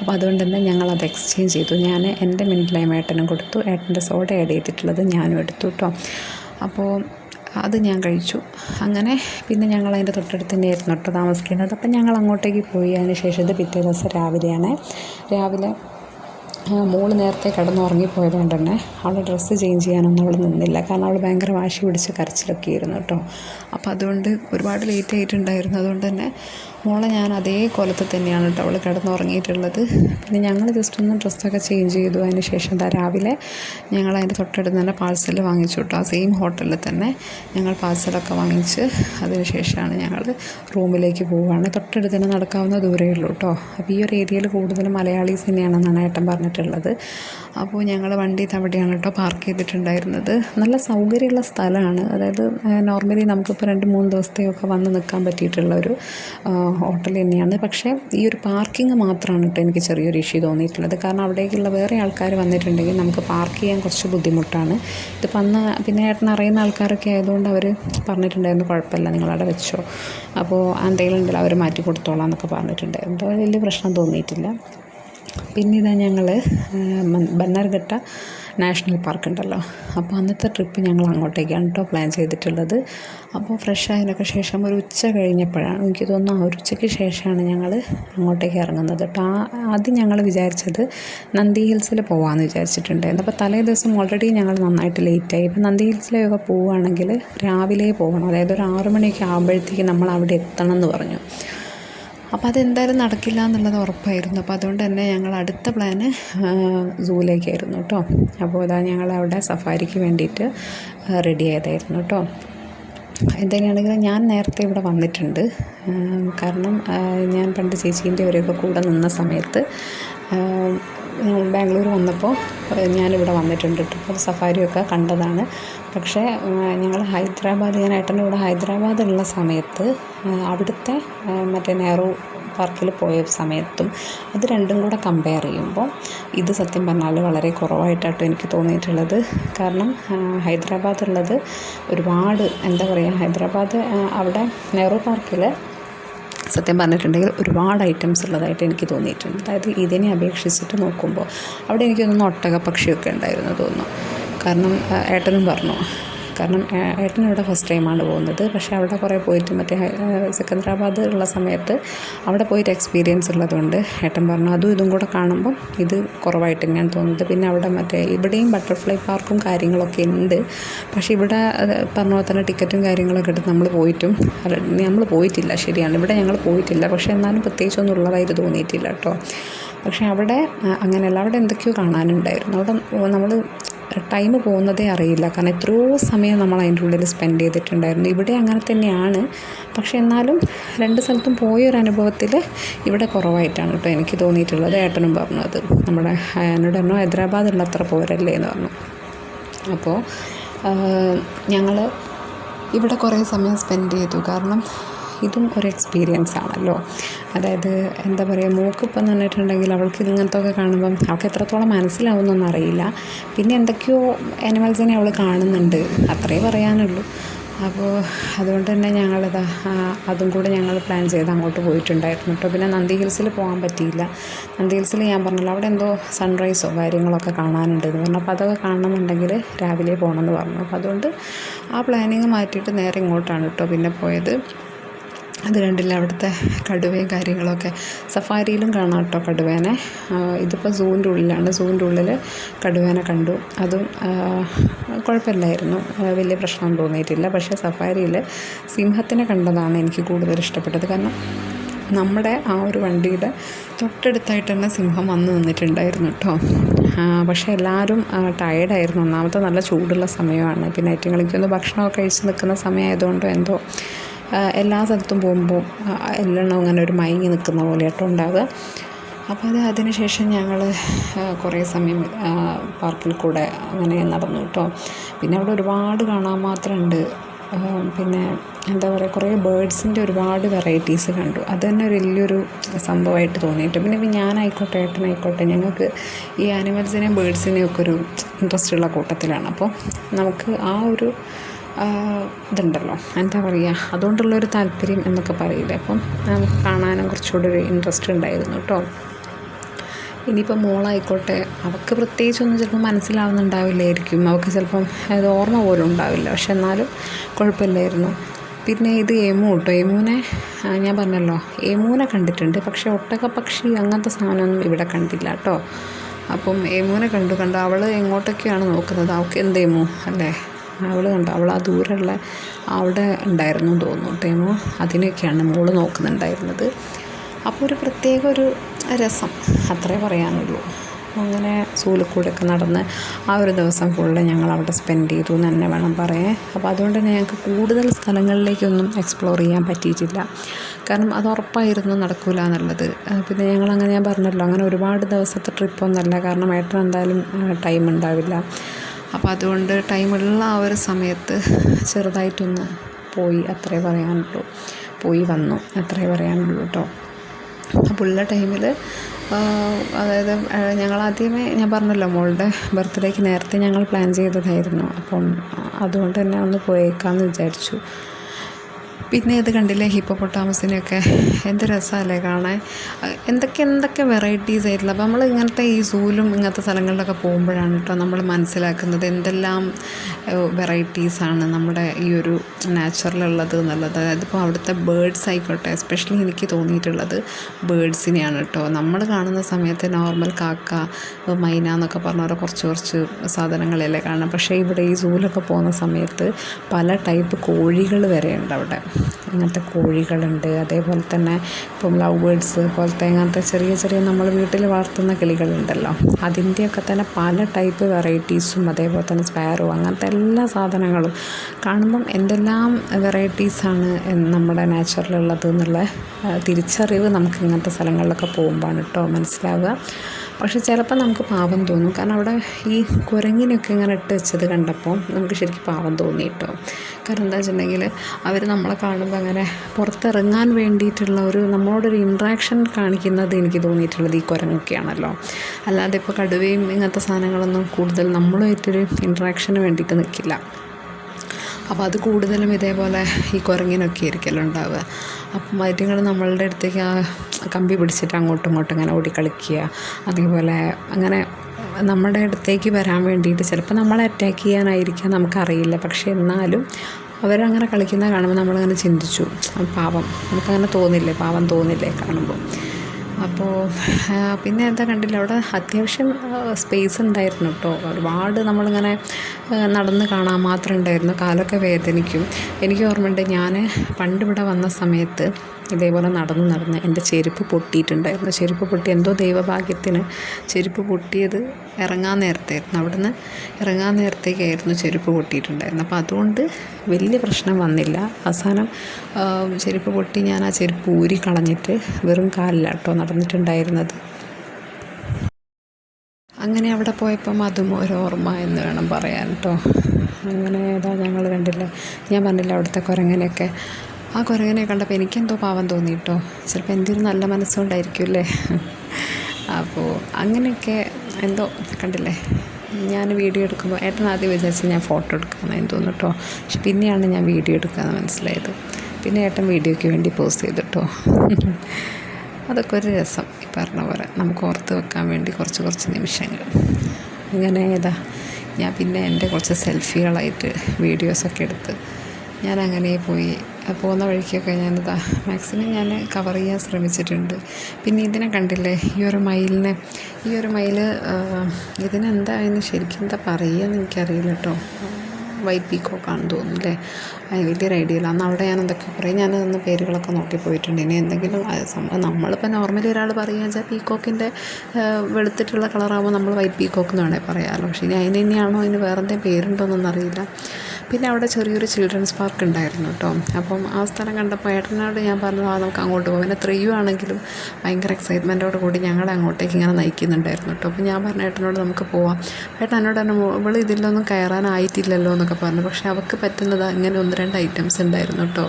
അപ്പോൾ അതുകൊണ്ട് തന്നെ ഞങ്ങളത് എക്സ്ചേഞ്ച് ചെയ്തു. ഞാൻ എന്റെ മിന്റ് ലൈം ഏട്ടനും കൊടുത്തു. ഏട്ടന്റെ സോഡ ആഡ് ചെയ്തിട്ടുള്ളത് ഞാനും എടുത്തു കേട്ടോ. അപ്പോൾ അത് ഞാൻ കഴിച്ചു. അങ്ങനെ പിന്നെ ഞങ്ങൾ അതിന്റെ തൊട്ടടുത്ത് തന്നെയായിരുന്നു കേട്ടോ താമസിക്കുന്നത്. അപ്പം ഞങ്ങൾ അങ്ങോട്ടേക്ക് പോയി. അതിന് ശേഷം ഇത് പിറ്റേ ദിവസം രാവിലെയാണ്. രാവിലെ മോൾ നേരത്തെ കിടന്നുറങ്ങിപ്പോയത് കൊണ്ട് തന്നെ അവളുടെ ഡ്രസ്സ് ചേഞ്ച് ചെയ്യാനൊന്നും അവൾ നിന്നില്ല. കാരണം അവൾ ഭയങ്കര വാശി പിടിച്ച് കരച്ചിലൊക്കെ ആയിരുന്നു കേട്ടോ. അപ്പോൾ അതുകൊണ്ട് ഒരുപാട് ലേറ്റ് ആയിട്ടുണ്ടായിരുന്നു. അതുകൊണ്ട് തന്നെ മോളെ ഞാൻ അതേ കോലത്തിൽ തന്നെയാണ് കേട്ടോ അവൾ കിടന്നുറങ്ങിയിട്ടുള്ളത്. പിന്നെ ഞങ്ങൾ ജസ്റ്റ് ഒന്ന് ഡ്രസ്സൊക്കെ ചേഞ്ച് ചെയ്തു. അതിന് ശേഷം എന്താ രാവിലെ ഞങ്ങൾ അതിന്റെ തൊട്ടടുത്ത് തന്നെ പാഴ്സൽ വാങ്ങിച്ചു കേട്ടോ. ആ സെയിം ഹോട്ടലിൽ തന്നെ ഞങ്ങൾ പാഴ്സലൊക്കെ വാങ്ങിച്ച് അതിന് ശേഷമാണ് ഞങ്ങൾ റൂമിലേക്ക് പോവുകയാണ് തൊട്ടടുത്ത് തന്നെ നടക്കാവുന്ന ദൂരമേ ഉള്ളൂ കേട്ടോ. അപ്പോൾ ഈ ഒരു ഏരിയയിൽ കൂടുതലും മലയാളീസ് തന്നെയാണെന്നാണ് ഏട്ടൻ പറഞ്ഞിട്ടുള്ളത്. അപ്പോൾ ഞങ്ങൾ വണ്ടി തവിടെയാണ് കേട്ടോ പാർക്ക് ചെയ്തിട്ടുണ്ടായിരുന്നത്. നല്ല സൗകര്യമുള്ള സ്ഥലമാണ്. അതായത് നോർമലി നമുക്കിപ്പോൾ രണ്ട് മൂന്ന് ദിവസത്തെയൊക്കെ വന്ന് നിൽക്കാൻ പറ്റിയിട്ടുള്ള ഒരു ഹോട്ടൽ തന്നെയാണ്. പക്ഷേ ഈ ഒരു പാർക്കിംഗ് മാത്രമാണ് കേട്ടോ എനിക്ക് ചെറിയൊരു ഇഷ്യൂ തോന്നിയിട്ടുള്ളത്. കാരണം അവിടേക്കുള്ള വേറെ ആൾക്കാർ വന്നിട്ടുണ്ടെങ്കിൽ നമുക്ക് പാർക്ക് ചെയ്യാൻ കുറച്ച് ബുദ്ധിമുട്ടാണ്. ഇതിപ്പോൾ അന്ന് പിന്നെ ഏട്ടൻ അറിയുന്ന ആൾക്കാരൊക്കെ ആയതുകൊണ്ട് അവർ പറഞ്ഞിട്ടുണ്ടായിരുന്നു കുഴപ്പമില്ല നിങ്ങളവിടെ വെച്ചോ. അപ്പോൾ എന്തെങ്കിലും ഉണ്ടല്ലോ അവർ മാറ്റി കൊടുത്തോളാം എന്നൊക്കെ പറഞ്ഞിട്ടുണ്ടായിരുന്നു. വലിയ പ്രശ്നം തോന്നിയിട്ടില്ല. പിന്നെ ഇതാ ഞങ്ങൾ ബന്നർഘട്ട നാഷണൽ പാർക്ക് ഉണ്ടല്ലോ അപ്പോൾ അന്നത്തെ ട്രിപ്പ് ഞങ്ങൾ അങ്ങോട്ടേക്കാണ് കേട്ടോ പ്ലാൻ ചെയ്തിട്ടുള്ളത്. അപ്പോൾ ഫ്രഷ് ആയതിനൊക്കെ ശേഷം ഒരു ഉച്ച കഴിഞ്ഞപ്പോഴാണ് എനിക്ക് തോന്നുന്നു ആ ഒരു ഉച്ചയ്ക്ക് ശേഷമാണ് ഞങ്ങൾ അങ്ങോട്ടേക്ക് ഇറങ്ങുന്നത് കേട്ടോ ആദ്യം ഞങ്ങൾ വിചാരിച്ചത് നന്ദി ഹിൽസിൽ പോകാമെന്ന് വിചാരിച്ചിട്ടുണ്ടായിരുന്നു. അപ്പോൾ തലേ ദിവസം ഓൾറെഡി ഞങ്ങൾ നന്നായിട്ട് ലേറ്റായി ഇപ്പോൾ നന്ദി ഹിൽസിലൊക്കെ പോവുകയാണെങ്കിൽ രാവിലെ പോകണം. അതായത് ഒരു ആറ് മണിയൊക്കെ ആകുമ്പോഴത്തേക്ക് നമ്മൾ അവിടെ എത്തണം എന്ന് പറഞ്ഞു. അപ്പോൾ അതെന്തായാലും നടക്കില്ല എന്നുള്ളത് ഉറപ്പായിരുന്നു. അപ്പോൾ അതുകൊണ്ട് തന്നെ ഞങ്ങൾ അടുത്ത പ്ലാന് സൂവിലേക്കായിരുന്നു കേട്ടോ. അപ്പോൾ അതാ ഞങ്ങൾ അവിടെ സഫാരിക്ക് വേണ്ടിയിട്ട് റെഡി ആയതായിരുന്നു കേട്ടോ. എന്തിനാണെങ്കിലും ഞാൻ നേരത്തെ ഇവിടെ വന്നിട്ടുണ്ട്. കാരണം ഞാൻ പണ്ട് ചേച്ചീന്റെ അവരെയൊക്കെ കൂടെ നിന്ന സമയത്ത് ബാംഗ്ലൂർ വന്നപ്പോൾ ഞാനിവിടെ വന്നിട്ടുണ്ട് കേട്ടോ. സഫാരിയൊക്കെ കണ്ടതാണ്. പക്ഷേ ഞങ്ങൾ ഹൈദരാബാദ് ഞാൻ ഏട്ടന്റെ കൂടെ ഹൈദരാബാദുള്ള സമയത്ത് അവിടുത്തെ മറ്റേ നെഹ്റു പാർക്കിൽ പോയ സമയത്തും അത് രണ്ടും കൂടെ കമ്പയർ ചെയ്യുമ്പോൾ ഇത് സത്യം പറഞ്ഞാൽ വളരെ കുറവായിട്ടാട്ടോ എനിക്ക് തോന്നിയിട്ടുള്ളത്. കാരണം ഹൈദരാബാദുള്ളത് ഒരുപാട് എന്താ പറയുക ഹൈദരാബാദ് അവിടെ നെഹ്റു പാർക്കിൽ സത്യം പറഞ്ഞിട്ടുണ്ടെങ്കിൽ ഒരുപാട് ഐറ്റംസ് ഉള്ളതായിട്ട് എനിക്ക് തോന്നിയിട്ടുണ്ട്. അതായത് ഇതിനെ അപേക്ഷിച്ചിട്ട് നോക്കുമ്പോൾ അവിടെ എനിക്ക് തോന്നുന്നു ഒട്ടക പക്ഷിയൊക്കെ ഉണ്ടായിരുന്നു തോന്നുന്നു. കാരണം ഏട്ടനും പറഞ്ഞു കാരണം ഏട്ടൻ അവിടെ ഫസ്റ്റ് ടൈമാണ് പോകുന്നത്. പക്ഷേ അവിടെ കുറേ പോയിട്ട് മറ്റേ സെക്കന്ദരാബാദ് ഉള്ള സമയത്ത് അവിടെ പോയിട്ട് എക്സ്പീരിയൻസ് ഉള്ളതുകൊണ്ട് ഏട്ടൻ പറഞ്ഞു അതും ഇതും കൂടെ കാണുമ്പം ഇത് കുറവായിട്ട് തന്നെയാണ് തോന്നുന്നത്. പിന്നെ അവിടെ മറ്റേ ഇവിടെയും ബട്ടർഫ്ലൈ പാർക്കും കാര്യങ്ങളൊക്കെ ഉണ്ട്. പക്ഷേ ഇവിടെ പറഞ്ഞ പോലെ തന്നെ ടിക്കറ്റും കാര്യങ്ങളൊക്കെ എടുത്ത് നമ്മൾ പോയിട്ടും നമ്മൾ പോയിട്ടില്ല ശരിയാണ്. ഇവിടെ ഞങ്ങൾ പോയിട്ടില്ല. പക്ഷേ എന്നാലും പ്രത്യേകിച്ചൊന്നും ഉള്ളതായിട്ട് തോന്നിയിട്ടില്ല കേട്ടോ. പക്ഷേ അവിടെ അങ്ങനെയല്ല. അവിടെ എന്തൊക്കെയോ കാണാനുണ്ടായിരുന്നു. അവിടെ നമ്മൾ ടൈം പോകുന്നതേ അറിയില്ല. കാരണം എത്രയോ സമയം നമ്മൾ അതിന്റെ ഉള്ളിൽ സ്പെൻഡ് ചെയ്തിട്ടുണ്ടായിരുന്നു. ഇവിടെ അങ്ങനെ തന്നെയാണ്. പക്ഷേ എന്നാലും രണ്ട് സ്ഥലത്തും പോയ ഒരു അനുഭവത്തിൽ ഇവിടെ കുറവായിട്ടാണ് കേട്ടോ എനിക്ക് തോന്നിയിട്ടുള്ളത്. ഏട്ടനും പറഞ്ഞത് നമ്മുടെ എന്നോട് പറഞ്ഞു ഹൈദരാബാദുള്ള അത്ര പോരല്ലേ എന്ന് പറഞ്ഞു. അപ്പോൾ ഞങ്ങൾ ഇവിടെ കുറേ സമയം സ്പെൻഡ് ചെയ്തു. കാരണം ഇതും ഒരു എക്സ്പീരിയൻസ് ആണല്ലോ. അതായത് എന്താ പറയുക മൂക്കിപ്പം നിന്നിട്ടുണ്ടെങ്കിൽ അവൾക്ക് ഇങ്ങനത്തെ കാണുമ്പം അവൾക്ക് എത്രത്തോളം മനസ്സിലാവുന്നൊന്നും അറിയില്ല. പിന്നെ എന്തൊക്കെയോ ആനിമൽസിനെ അവൾ കാണുന്നുണ്ട്. അത്രേ പറയാനുള്ളൂ. അപ്പോൾ അതുകൊണ്ട് തന്നെ ഞങ്ങളിതാ അതും കൂടെ ഞങ്ങൾ പ്ലാൻ ചെയ്ത് അങ്ങോട്ട് പോയിട്ടുണ്ടായിരുന്നു കേട്ടോ പിന്നെ നന്ദി ഹിൽസിൽ പോകാൻ പറ്റിയില്ല. നന്ദി ഹിൽസിൽ ഞാൻ പറഞ്ഞല്ലോ അവിടെ എന്തോ സൺറൈസോ കാര്യങ്ങളൊക്കെ കാണാനുണ്ട് എന്ന് പറഞ്ഞു. അപ്പോൾ അതൊക്കെ കാണണമെന്നുണ്ടെങ്കിൽ രാവിലെ പോകണമെന്ന് പറഞ്ഞു. അപ്പോൾ അതുകൊണ്ട് ആ പ്ലാനിങ് മാറ്റിയിട്ട് നേരെ ഇങ്ങോട്ടാണ് കേട്ടോ പിന്നെ പോയത്. അത് കണ്ടില്ല അവിടുത്തെ കടുവയും കാര്യങ്ങളൊക്കെ സഫാരിയിലും കാണാം കേട്ടോ കടുവേനെ. ഇതിപ്പോൾ സൂവിന്റെ ഉള്ളിലാണ്. സൂവിന്റെ ഉള്ളിൽ കടുവേനെ കണ്ടു. അതും കുഴപ്പമില്ലായിരുന്നു. വലിയ പ്രശ്നം തോന്നിയിട്ടില്ല. പക്ഷേ സഫാരിയിൽ സിംഹത്തിനെ കണ്ടതാണ് എനിക്ക് കൂടുതൽ ഇഷ്ടപ്പെട്ടത്. കാരണം നമ്മുടെ ആ ഒരു വണ്ടിയുടെ തൊട്ടടുത്തായിട്ട് തന്നെ സിംഹം വന്നു നിന്നിട്ടുണ്ടായിരുന്നു കേട്ടോ. പക്ഷേ എല്ലാവരും ടയേർഡായിരുന്നു ഒന്നാമത്തെ നല്ല ചൂടുള്ള സമയമാണ്. പിന്നെ ഏറ്റവും കളിക്കൊന്ന് ഭക്ഷണമൊക്കെ കഴിച്ച് നിൽക്കുന്ന സമയമായതുകൊണ്ടോ എന്തോ എല്ലാ സ്ഥലത്തും പോകുമ്പോൾ എല്ലാം അങ്ങനെ ഒരു മയങ്ങി നിൽക്കുന്ന പോലെ ആട്ടോ ഉണ്ടാവുക. അപ്പോൾ അത് അതിന് ശേഷം ഞങ്ങൾ കുറേ സമയം പാർക്കിൽ കൂടെ അങ്ങനെ നടന്നു കേട്ടോ. പിന്നെ അവിടെ ഒരുപാട് കാണാൻ മാത്രമുണ്ട്. പിന്നെ എന്താ പറയുക കുറേ ബേഡ്സിന്റെ ഒരുപാട് വെറൈറ്റീസ് കണ്ടു. അത് തന്നെ ഒരു വലിയൊരു സംഭവമായിട്ട് തോന്നിയിട്ട് പിന്നെ ഇപ്പം ഞാനായിക്കോട്ടെ ഏട്ടനായിക്കോട്ടെ ഞങ്ങൾക്ക് ഈ ആനിമൽസിനെയും ബേഡ്സിനെയും ഒക്കെ ഒരു ഇൻട്രസ്റ്റ് ഉള്ള കൂട്ടത്തിലാണ്. അപ്പോൾ നമുക്ക് ആ ഒരു ഇതുണ്ടല്ലോ. എന്താ പറയുക അതുകൊണ്ടുള്ളൊരു താല്പര്യം എന്നൊക്കെ പറയില്ല. അപ്പം നമുക്ക് കാണാനും കുറച്ചുകൂടി ഒരു ഇൻട്രസ്റ്റ് ഉണ്ടായിരുന്നു കേട്ടോ. ഇനിയിപ്പോൾ മോളായിക്കോട്ടെ. അവൾക്ക് പ്രത്യേകിച്ചൊന്നും ചിലപ്പോൾ മനസ്സിലാവുന്നുണ്ടാവില്ലായിരിക്കും. അവൾക്ക് ചിലപ്പം അത് ഓർമ്മ പോലും ഉണ്ടാവില്ല. പക്ഷെ എന്നാലും കുഴപ്പമില്ലായിരുന്നു. പിന്നെ ഇത് എമു കേട്ടോ. എമുവിനെ ഞാൻ പറഞ്ഞല്ലോ എമുവിനെ കണ്ടിട്ടുണ്ട്. പക്ഷേ ഒട്ടക പക്ഷി അങ്ങനത്തെ സാധനമൊന്നും ഇവിടെ കണ്ടില്ല കേട്ടോ. അപ്പം എമുവിനെ കണ്ടു കണ്ടു അവൾ എങ്ങോട്ടൊക്കെയാണ് നോക്കുന്നത്? അവൾക്ക് എന്ത് എമു അല്ലേ? അവൾ കണ്ടോ അവൾ ആ ദൂരെയുള്ള അവിടെ ഉണ്ടായിരുന്നു തോന്നുന്നു. ടൈമോ അതിനെയൊക്കെയാണ് മോൾ നോക്കുന്നുണ്ടായിരുന്നത്. അപ്പോൾ ഒരു പ്രത്യേക ഒരു രസം അത്രേ പറയാനുള്ളൂ. അങ്ങനെ സൂലക്കൂടെയൊക്കെ നടന്ന് ആ ഒരു ദിവസം ഫുള്ള് ഞങ്ങൾ അവിടെ സ്പെൻഡ് ചെയ്തു എന്ന് തന്നെ വേണം പറയാൻ. അപ്പോൾ അതുകൊണ്ട് തന്നെ ഞങ്ങൾക്ക് കൂടുതൽ സ്ഥലങ്ങളിലേക്കൊന്നും എക്സ്പ്ലോർ ചെയ്യാൻ പറ്റിയിട്ടില്ല. കാരണം അത് ഉറപ്പായിരുന്നു നടക്കില്ല എന്നുള്ളത്. പിന്നെ ഞങ്ങൾ അങ്ങനെ ഞാൻ പറഞ്ഞല്ലോ അങ്ങനെ ഒരുപാട് ദിവസത്തെ ട്രിപ്പൊന്നുമല്ല കാരണം ഏട്ടൻ എന്തായാലും ടൈം ഉണ്ടാവില്ല. അപ്പോൾ അതുകൊണ്ട് ടൈമുള്ള ആ ഒരു സമയത്ത് ചെറുതായിട്ടൊന്ന് പോയി അത്രേ പറയാനുള്ളൂ. പോയി വന്നു അത്രേ പറയാനുള്ളൂ കേട്ടോ അപ്പോൾ ഉള്ള ടൈമിൽ അതായത് ഞങ്ങൾ ആദ്യമേ ഞാൻ പറഞ്ഞല്ലോ മോളുടെ ബർത്ത്ഡേക്ക് നേരത്തെ ഞങ്ങൾ പ്ലാൻ ചെയ്തതായിരുന്നു. അപ്പം അതുകൊണ്ട് തന്നെ ഒന്ന് പോയേക്കാമെന്ന് വിചാരിച്ചു. പിന്നെ ഇത് കണ്ടില്ലേ ഹിപ്പോപ്പൊട്ടാമസിനെയൊക്കെ? എന്ത് രസമല്ലേ കാണാൻ? എന്തൊക്കെ എന്തൊക്കെ വെറൈറ്റീസ് ആയിട്ടുള്ള അപ്പോൾ നമ്മൾ ഇങ്ങനത്തെ ഈ സൂലും ഇങ്ങനത്തെ സ്ഥലങ്ങളിലൊക്കെ പോകുമ്പോഴാണ് കേട്ടോ നമ്മൾ മനസ്സിലാക്കുന്നത് എന്തെല്ലാം വെറൈറ്റീസാണ് നമ്മുടെ ഈ ഒരു നാച്ചുറലുള്ളത് എന്നുള്ളത്. അതായത് ഇപ്പോൾ അവിടുത്തെ ബേഡ്സ് ആയിക്കോട്ടെ എസ്പെഷ്യലി എനിക്ക് തോന്നിയിട്ടുള്ളത് ബേഡ്സിനെയാണ് കേട്ടോ. നമ്മൾ കാണുന്ന സമയത്ത് നോർമൽ കാക്ക മൈന എന്നൊക്കെ പറഞ്ഞ ഓരോ കുറച്ച് കുറച്ച് സാധനങ്ങളല്ലേ കാണാം പക്ഷേ ഇവിടെ ഈ സൂലൊക്കെ പോകുന്ന സമയത്ത് പല ടൈപ്പ് കോഴികൾ വരെ ഉണ്ട് അവിടെ. അങ്ങനത്തെ കോഴികളുണ്ട്. അതേപോലെ തന്നെ ഇപ്പം ലവ് ബേഡ്സ് പോലത്തെ അങ്ങനത്തെ ചെറിയ ചെറിയ നമ്മൾ വീട്ടിൽ വളർത്തുന്ന കിളികളുണ്ടല്ലോ. അതിന്റെയൊക്കെ തന്നെ പല ടൈപ്പ് വെറൈറ്റീസും അതേപോലെ തന്നെ സ്പാരോ അങ്ങനത്തെ എല്ലാ സാധനങ്ങളും കാണുമ്പം എന്തെല്ലാം വെറൈറ്റീസാണ് നമ്മുടെ നാച്ചുറലുള്ളത് എന്നുള്ള തിരിച്ചറിവ് നമുക്ക് ഇങ്ങനത്തെ സ്ഥലങ്ങളിലൊക്കെ പോകുമ്പോഴാണ് കേട്ടോ മനസ്സിലാവുക. പക്ഷെ ചിലപ്പോൾ നമുക്ക് പാവം തോന്നും. കാരണം അവിടെ ഈ കുരങ്ങിനൊക്കെ ഇങ്ങനെ ഇട്ട് വെച്ചത് കണ്ടപ്പോൾ നമുക്ക് ശരിക്കും പാവം തോന്നി കേട്ടോ. കാരണം എന്താ വെച്ചിട്ടുണ്ടെങ്കിൽ അവർ നമ്മളെ കാണുമ്പോൾ അങ്ങനെ പുറത്തിറങ്ങാൻ വേണ്ടിയിട്ടുള്ള ഒരു നമ്മളോടൊരു ഇൻട്രാക്ഷൻ കാണിക്കുന്നത് എനിക്ക് തോന്നിയിട്ടുള്ളത് ഈ കുരങ്ങൊക്കെയാണല്ലോ. അല്ലാതെ ഇപ്പോൾ കടുവയും ഇങ്ങനത്തെ സാധനങ്ങളൊന്നും കൂടുതൽ നമ്മളുമായിട്ടൊരു ഇൻട്രാക്ഷന് വേണ്ടിയിട്ട് നിൽക്കില്ല. അപ്പോൾ അത് കൂടുതലും ഇതേപോലെ ഈ കുരങ്ങിനൊക്കെ ആയിരിക്കുമല്ലോ ഉണ്ടാവുക. അപ്പം അതിങ്ങൾ നമ്മളുടെ അടുത്തേക്ക് ആ കമ്പി പിടിച്ചിട്ട് അങ്ങോട്ടും ഇങ്ങോട്ടും ഇങ്ങനെ ഓടിക്കളിക്കുക. അതേപോലെ അങ്ങനെ നമ്മുടെ അടുത്തേക്ക് വരാൻ വേണ്ടിയിട്ട് ചിലപ്പോൾ നമ്മളെ അറ്റാക്ക് ചെയ്യാനായിരിക്കാം നമുക്കറിയില്ല. പക്ഷേ എന്നാലും അവരങ്ങനെ കളിക്കുന്ന കാണുമ്പോൾ നമ്മളങ്ങനെ ചിന്തിച്ചു. പാവം. നമുക്കങ്ങനെ തോന്നില്ലേ? പാവം തോന്നില്ലേ കാണുമ്പോൾ അപ്പോൾ പിന്നെ എന്താ കണ്ടില്ല അവിടെ അത്യാവശ്യം സ്പേസ് ഉണ്ടായിരുന്നു കേട്ടോ ഒരുപാട് നമ്മളിങ്ങനെ നടന്ന് കാണാൻ മാത്രമേ ഉണ്ടായിരുന്നു. കാലൊക്കെ വേദനിക്കും. എനിക്ക് ഓർമ്മയുണ്ട് ഞാൻ പണ്ട് ഇവിടെ വന്ന സമയത്ത് ഇതേപോലെ നടന്ന് നടന്ന് എന്റെ ചെരുപ്പ് പൊട്ടിയിട്ടുണ്ടായിരുന്നു. ചെരുപ്പ് പൊട്ടി എന്തോ ദൈവഭാഗ്യത്തിന് ചെരുപ്പ് പൊട്ടിയത് ഇറങ്ങാൻ നേരത്തായിരുന്നു. അവിടുന്ന് ഇറങ്ങാൻ നേരത്തേക്കായിരുന്നു ചെരുപ്പ് പൊട്ടിയിട്ടുണ്ടായിരുന്നു അപ്പോൾ അതുകൊണ്ട് വലിയ പ്രശ്നം വന്നില്ല. അവസാനം ചെരുപ്പ് പൊട്ടി ഞാൻ ആ ചെരുപ്പ് ഊരി കളഞ്ഞിട്ട് വെറും കാലിലാട്ടോ നടന്നിട്ടുണ്ടായിരുന്നത്. അങ്ങനെ അവിടെ പോയപ്പം അതും ഒരു ഓർമ്മ എന്ന് വേണം പറയാൻ കേട്ടോ അങ്ങനെ ഏതാ ഞങ്ങൾ കണ്ടില്ല. ഞാൻ പറഞ്ഞില്ല അവിടുത്തെ കുരങ്ങനെയൊക്കെ ആ കുരങ്ങനെ കണ്ടപ്പോൾ എനിക്കെന്തോ പാവം തോന്നി കേട്ടോ ചിലപ്പോൾ എന്റെ ഒരു നല്ല മനസ്സുകൊണ്ടായിരിക്കും അല്ലേ അപ്പോൾ അങ്ങനെയൊക്കെ എന്തോ കണ്ടില്ലേ? ഞാൻ വീഡിയോ എടുക്കുമ്പോൾ ഏട്ടൻ ആദ്യം വിചാരിച്ച് ഞാൻ ഫോട്ടോ എടുക്കാമെന്ന് തോന്നുന്നു കേട്ടോ പക്ഷെ പിന്നെയാണ് ഞാൻ വീഡിയോ എടുക്കാമെന്ന് മനസ്സിലായത്. പിന്നെ ഏട്ടൻ വീഡിയോയ്ക്ക് വേണ്ടി പോസ്റ്റ് ചെയ്തു കേട്ടോ അതൊക്കെ ഒരു രസം ഈ പറഞ്ഞ പോലെ. നമുക്ക് ഓർത്ത് വെക്കാൻ വേണ്ടി കുറച്ച് കുറച്ച് നിമിഷങ്ങൾ. അങ്ങനെ ഏതാ? ഞാൻ പിന്നെ എന്റെ കുറച്ച് സെൽഫികളായിട്ട് വീഡിയോസൊക്കെ എടുത്ത് ഞാൻ അങ്ങനെ പോയി പോകുന്ന വഴിക്കൊക്കെ ഞാനിതാ മാക്സിമം ഞാൻ കവർ ചെയ്യാൻ ശ്രമിച്ചിട്ടുണ്ട്. പിന്നെ ഇതിനെ കണ്ടില്ലേ? ഈ ഒരു മയിലിനെ ഈ ഒരു മയിൽ ഇതിനെന്താ അതിന് ശരിക്കും എന്താ പറയുക എനിക്കറിയില്ല കേട്ടോ. വൈറ്റ് പീക്കോക്കാണെന്ന് തോന്നുന്നു അല്ലേ അതിന് വലിയൊരു ഐഡിയ ഇല്ല. അന്ന് അവിടെ ഞാൻ എന്തൊക്കെ പറയും ഞാൻ അന്ന് പേരുകളൊക്കെ നോക്കി പോയിട്ടുണ്ട്. ഇനി എന്തെങ്കിലും സംഭവം നമ്മളിപ്പോൾ നോർമലി ഒരാൾ പറയുക വെച്ചാൽ പീക്കോക്കിന്റെ വെളുത്തിട്ടുള്ള കളറാകുമ്പോൾ നമ്മൾ വൈറ്റ് പീക്കോക്ക് എന്ന് വേണേൽ പറയാമല്ലോ. പക്ഷേ ഇനി അതിന് തന്നെയാണോ അതിന് എന്തെങ്കിലും പേരുണ്ടോയെന്നൊന്നും അറിയില്ല. പിന്നെ അവിടെ ചെറിയൊരു ചിൽഡ്രൻസ് പാർക്ക് ഉണ്ടായിരുന്നു കേട്ടോ അപ്പം ആ സ്ഥലം കണ്ടപ്പോൾ ഏട്ടനോട് ഞാൻ പറഞ്ഞു ആ നമുക്ക് അങ്ങോട്ട് പോകാം. പിന്നെ ത്രീയു ആണെങ്കിലും ഭയങ്കര എക്സൈറ്റ്മെന്റോട് കൂടി ഞങ്ങളെ അങ്ങോട്ടേക്ക് ഇങ്ങനെ നയിക്കുന്നുണ്ടായിരുന്നു കേട്ടോ അപ്പോൾ ഞാൻ പറഞ്ഞു ഏട്ടനോട് നമുക്ക് പോവാം. ഏട്ടൻ എന്നോട് തന്നെ ഇവൾ ഇതിലൊന്നും കയറാനായിട്ടില്ലല്ലോ എന്നൊക്കെ പറഞ്ഞു. പക്ഷേ അവൾക്ക് പറ്റുന്നത് അങ്ങനെ ഒന്ന് രണ്ട് ഐറ്റംസ് ഉണ്ടായിരുന്നു കേട്ടോ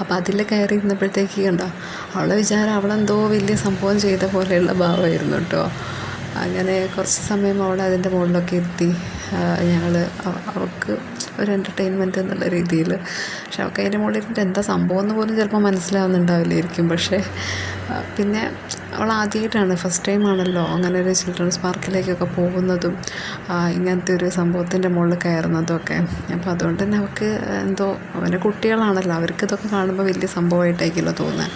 അപ്പോൾ അതിൽ കയറി ഇരുന്നപ്പോഴത്തേക്ക് കണ്ടോ അവളെ വിചാരം അവളെന്തോ വലിയ സംഭവം ചെയ്ത പോലെയുള്ള ഭാവമായിരുന്നു കേട്ടോ അങ്ങനെ കുറച്ച് സമയം അവളെ അതിന്റെ മുകളിലൊക്കെ എത്തി. ഞങ്ങൾ അവൾക്ക് ഒരു എന്റർടൈൻമെന്റ് എന്നുള്ള രീതിയിൽ. പക്ഷെ അവൾക്ക് അതിന്റെ മുകളിൽ ഇരുന്നിട്ട് എന്താ സംഭവം എന്ന് പോലും ചിലപ്പോൾ മനസ്സിലാവുന്നുണ്ടാവില്ലായിരിക്കും. പക്ഷേ പിന്നെ അവൾ ആദ്യമായിട്ടാണ് ഫസ്റ്റ് ടൈം ആണല്ലോ അങ്ങനെ ഒരു ചിൽഡ്രൻസ് പാർക്കിലേക്കൊക്കെ പോകുന്നതും ഇങ്ങനത്തെ ഒരു സംഭവത്തിന്റെ മുകളിൽ കയറുന്നതും ഒക്കെ. അപ്പോൾ അതുകൊണ്ട് തന്നെ അവൾക്ക് എന്തോ അവന്റെ കുട്ടികളാണല്ലോ. അവർക്ക് ഇതൊക്കെ കാണുമ്പോൾ വലിയ സംഭവമായിട്ടായിരിക്കുമല്ലോ തോന്നുന്നത്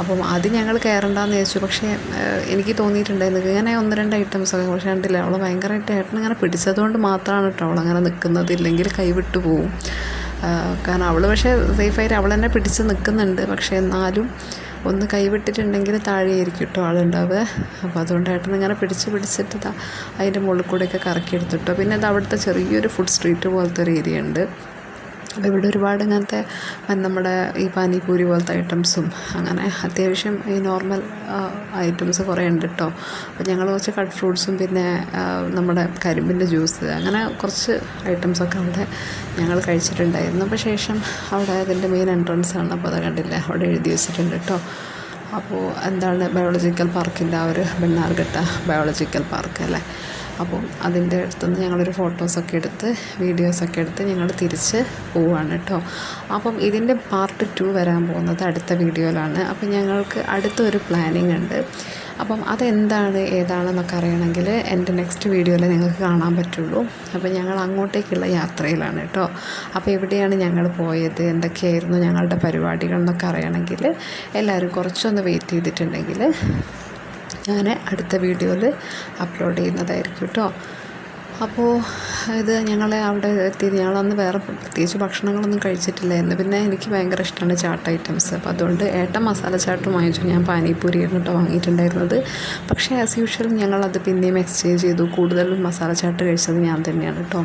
അപ്പം അത് ഞങ്ങൾ കയറണ്ടെന്ന് ചോദിച്ചു പക്ഷേ എനിക്ക് തോന്നിയിട്ടുണ്ടായിരുന്നു. ഇങ്ങനെ ഒന്ന് രണ്ട് ഐറ്റംസ് ഒക്കെ പക്ഷേ കണ്ടില്ല? അവൾ ഭയങ്കരമായിട്ട് ഏട്ടൻ ഇങ്ങനെ പിടിച്ചതുകൊണ്ട് മാത്രമാണ് കേട്ടോ അവൾ അങ്ങനെ നിൽക്കുന്നത് ഇല്ലെങ്കിൽ കൈവിട്ടു പോവും. കാരണം അവൾ പക്ഷേ സേഫായിട്ട് അവൾ തന്നെ പിടിച്ച് നിൽക്കുന്നുണ്ട് പക്ഷേ എന്നാലും ഒന്ന് കൈവിട്ടിട്ടുണ്ടെങ്കിൽ താഴെയായിരിക്കും കേട്ടോ ആളുണ്ടാവുക അപ്പോൾ അതുകൊണ്ട് ഏട്ടൻ ഇങ്ങനെ പിടിച്ച് പിടിച്ചിട്ട് അതിന്റെ മുകളിൽ കൂടെയൊക്കെ കറക്കി എടുത്തിട്ടോ പിന്നെ അത് അവിടുത്തെ ചെറിയൊരു ഫുഡ് സ്ട്രീറ്റ് പോലത്തെ ഒരു ഏരിയ ഉണ്ട്. ഇവിടെ ഒരുപാട് ഇങ്ങനത്തെ നമ്മുടെ ഈ പാനിപൂരി പോലത്തെ ഐറ്റംസും അങ്ങനെ അത്യാവശ്യം ഈ നോർമൽ ഐറ്റംസ് കുറേ ഉണ്ട് കേട്ടോ. അപ്പോൾ ഞങ്ങൾ കുറച്ച് കട്ട് ഫ്രൂട്ട്സും പിന്നെ നമ്മുടെ കരിമ്പിന്റെ ജ്യൂസ് അങ്ങനെ കുറച്ച് ഐറ്റംസൊക്കെ അവിടെ ഞങ്ങൾ കഴിച്ചിട്ടുണ്ടായിരുന്നു. അപ്പോൾ ശേഷം അവിടെ അതിന്റെ മെയിൻ എൻട്രൻസ് ആണ്. അപ്പോൾ അത് കണ്ടില്ല അവിടെ എഴുതി വെച്ചിട്ടുണ്ട് കേട്ടോ. അപ്പോൾ എന്താണ് ബയോളജിക്കൽ പാർക്കിന്റെ ആ ഒരു ബെണ്ണാർഘട്ട ബയോളജിക്കൽ പാർക്ക് അല്ലേ? അപ്പം അതിന്റെ അടുത്തുനിന്ന് ഞങ്ങളൊരു ഫോട്ടോസൊക്കെ എടുത്ത് വീഡിയോസൊക്കെ എടുത്ത് ഞങ്ങൾ തിരിച്ച് പോവുകയാണ് കേട്ടോ. അപ്പം ഇതിന്റെ പാർട്ട് ടു വരാൻ പോകുന്നത് അടുത്ത വീഡിയോയിലാണ്. അപ്പം ഞങ്ങൾക്ക് അടുത്തൊരു പ്ലാനിങ് ഉണ്ട്. അപ്പം അതെന്താണ് ഏതാണെന്നൊക്കെ അറിയണമെങ്കിൽ എന്റെ നെക്സ്റ്റ് വീഡിയോയിൽ നിങ്ങൾക്ക് കാണാൻ പറ്റുള്ളൂ. അപ്പോൾ ഞങ്ങൾ അങ്ങോട്ടേക്കുള്ള യാത്രയിലാണ് കേട്ടോ. അപ്പോൾ എവിടെയാണ് ഞങ്ങൾ പോയത് എന്തൊക്കെയായിരുന്നു ഞങ്ങളുടെ പരിപാടികൾ എന്നൊക്കെ അറിയണമെങ്കിൽ എല്ലാവരും കുറച്ചൊന്ന് വെയിറ്റ് ചെയ്തിട്ടുണ്ടെങ്കിൽ ഞാൻ അടുത്ത വീഡിയോയിൽ അപ്ലോഡ് ചെയ്യുന്നതായിരിക്കും കേട്ടോ. അപ്പോൾ ഇത് ഞങ്ങൾ അവിടെ എത്തി ഞങ്ങളന്ന് വേറെ പ്രത്യേകിച്ച് ഭക്ഷണങ്ങളൊന്നും കഴിച്ചിട്ടില്ലായിരുന്നു. പിന്നെ എനിക്ക് ഭയങ്കര ഇഷ്ടമാണ് ചാട്ട് ഐറ്റംസ് അപ്പോൾ അതുകൊണ്ട് ഏട്ട മസാല ചാട്ടും വാങ്ങിച്ചു. ഞാൻ പാനിപ്പൂരി കേട്ടോ വാങ്ങിയിട്ടുണ്ടായിരുന്നത്. പക്ഷേ ആസ് യൂഷ്വൽ ഞങ്ങളത് പിന്നെയും എക്സ്ചേഞ്ച് ചെയ്തു. കൂടുതലും മസാല ചാട്ട് കഴിച്ചത് ഞാൻ തന്നെയാണ് കേട്ടോ.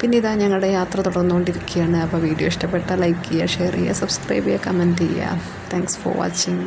പിന്നെ ഇതാ ഞങ്ങളുടെ യാത്ര തുടർന്നുകൊണ്ടിരിക്കുകയാണ്. അപ്പോൾ വീഡിയോ ഇഷ്ടപ്പെട്ടാൽ ലൈക്ക് ചെയ്യുക ഷെയർ ചെയ്യുക സബ്സ്ക്രൈബ് ചെയ്യുക കമന്റ് ചെയ്യുക. Thanks for watching